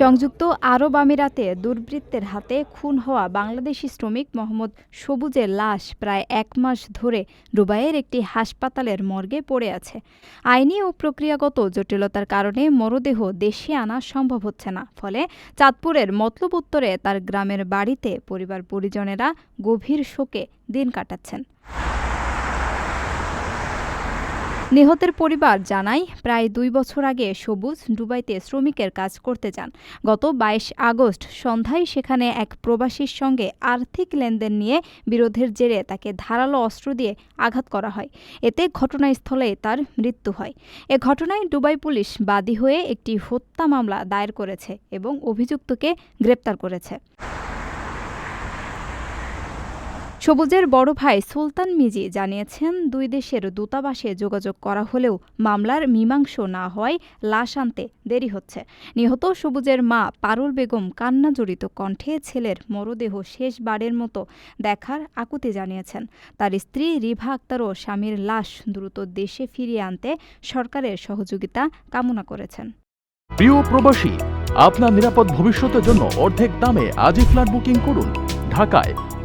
সংযুক্ত আরব আমিরাতে দুর্বৃত্তের হাতে খুন হওয়া বাংলাদেশি শ্রমিক মোহাম্মদ সবুজের লাশ প্রায় এক মাস ধরে দুবাইয়ের একটি হাসপাতালের মর্গে পড়ে আছে। আইনি ও প্রক্রিয়াগত জটিলতার কারণে মরদেহ দেশে আনা সম্ভব হচ্ছে না। ফলে চাঁদপুরের মতলব উত্তরে তার গ্রামের বাড়িতে পরিবার পরিজনেরা গভীর শোকে দিন কাটাচ্ছেন। নিহতের পরিবার জানায়, প্রায় দুই বছর আগে সবুজ দুবাইতে শ্রমিকের কাজ করতে যান। গত বাইশ আগস্ট সন্ধ্যায় সেখানে এক প্রবাসীর সঙ্গে আর্থিক লেনদেন নিয়ে বিরোধের জেরে তাকে ধারালো অস্ত্র দিয়ে আঘাত করা হয়। এতে ঘটনাস্থলে তার মৃত্যু হয়। এ ঘটনায় দুবাই পুলিশ বাদী হয়ে একটি হত্যা মামলা দায়ের করেছে এবং অভিযুক্তকে গ্রেপ্তার করেছে। সবুজের বড় ভাই সুলতান মিজি জানিয়েছেন, দুই দেশের দূতাবাসে যোগাযোগ করা হলেও মামলার মীমাংস না হওয়ায় লাশ আনতে দেরি হচ্ছে। নিহত সবুজের মা পারুল বেগম কান্নাজড়িত কণ্ঠে ছেলের মরদেহ শেষবারের মতো দেখার আকুতি জানিয়েছেন। তার স্ত্রী রিভা আক্তারও স্বামীর লাশ দ্রুত দেশে ফিরিয়ে আনতে সরকারের সহযোগিতা কামনা করেছেন। প্রিয় প্রবাসী, আপনার নিরাপদ ভবিষ্যতের জন্য অর্ধেক দামে আজই ফ্ল্যাট বুকিং করুন। ঢাকায়